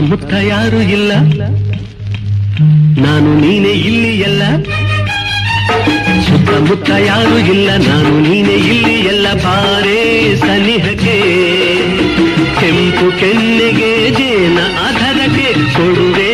ಮುತ್ತ ಯಾರು ಇಲ್ಲ. ನಾನು ನೀನೆ ಇಲ್ಲಿ ಎಲ್ಲ. ಸುತ್ತಮುತ್ತ ಯಾರು ಇಲ್ಲ. ನಾನು ನೀನೆ ಇಲ್ಲಿ ಎಲ್ಲ. ಬಾರೇ ಸನಿಹಕ್ಕೆ. ಕೆಂಪು ಕೆನ್ನೆಗೆ ಜೇನ ಅಧರಕ್ಕೆ ಕೊಡುವೆ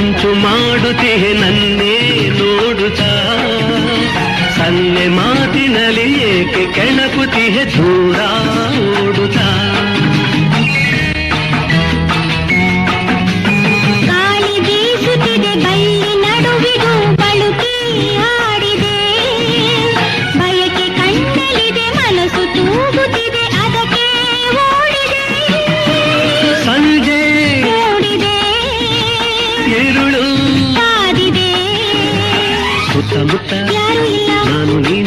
ಸಂಚು ಮಾಡುತ್ತೇ ನನ್ನೇ ನೋಡುತ್ತಾ ಸನ್ನೆ ಮಾತಿನಲ್ಲಿ ಏಕೆ ಕೆಣಕುತ್ತಿಹೆ ಧೂ ಸುತ್ತಮುತ್ತ ನಾನು ನೀ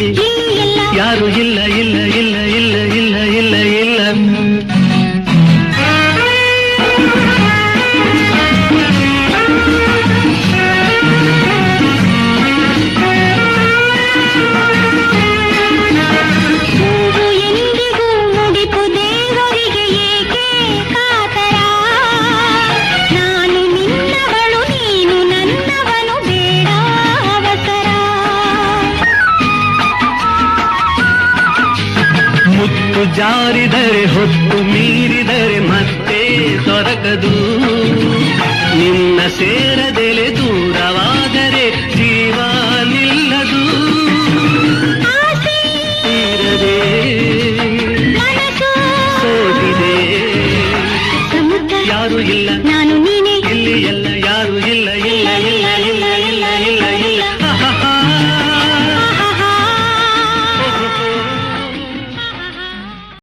ಹೊತ್ತು ಜಾರಿದರೆ ಹೊತ್ತು ಮೀರಿದರೆ ಮತ್ತೆ ದೊರಕದು ನಿನ್ನ ಸೇರದೆಲೆ ದೂರವಾದರೆ ಜೀವ ನಿಲ್ಲದು. ತೀರದೆ ಸೋತಿದೆ. ಯಾರು ಇಲ್ಲ.